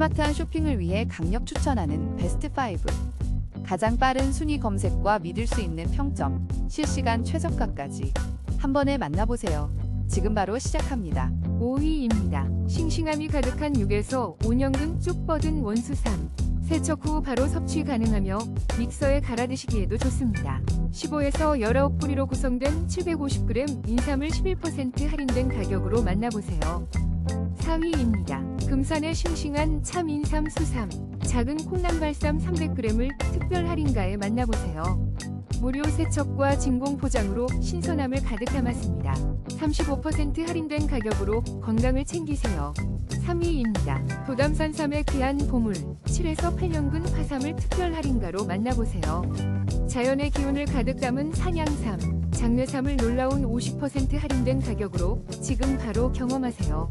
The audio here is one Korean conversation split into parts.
스마트한 쇼핑을 위해 강력 추천하는 베스트 5. 가장 빠른 순위 검색과 믿을 수 있는 평점, 실시간 최저가까지 한 번에 만나보세요. 지금 바로 시작합니다. 5위입니다. 싱싱함이 가득한 6에서 5년근 쭉 뻗은 원수삼. 세척 후 바로 섭취 가능하며 믹서에 갈아 드시기에도 좋습니다. 15에서 19뿌리로 구성된 750g 인삼을 11% 할인된 가격으로 만나보세요. 4위입니다. 금산의 싱싱한 참 인삼 수삼. 작은 콩남발삼 300g을 특별 할인가에 만나보세요. 무료 세척과 진공 포장으로 신선함을 가득 담았습니다. 35% 할인된 가격으로 건강을 챙기세요. 3위입니다. 도담산 삼의 귀한 보물 7에서 8년근 화삼을 특별 할인가로 만나보세요. 자연의 기운을 가득 담은 산양삼, 장례삼을 놀라운 50% 할인된 가격으로 지금 바로 경험하세요.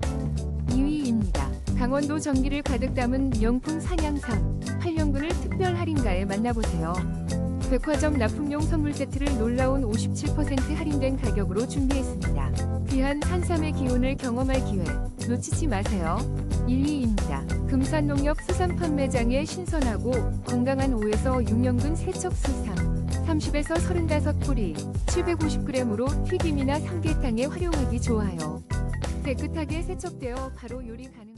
2위입니다. 강원도 전기를 가득 담은 명품 산양삼, 8년근을 특별 할인가에 만나보세요. 백화점 납품용 선물 세트를 놀라운 57% 할인된 가격으로 준비했습니다. 귀한 산삼의 기운을 경험할 기회 놓치지 마세요. 1위입니다. 금산농협 수산 판매장의 신선하고 건강한 5에서 6년근 세척 수삼 30에서 35뿌리 750g으로 튀김이나 삼계탕에 활용하기 좋아요. 깨끗하게 세척되어 바로 요리 가능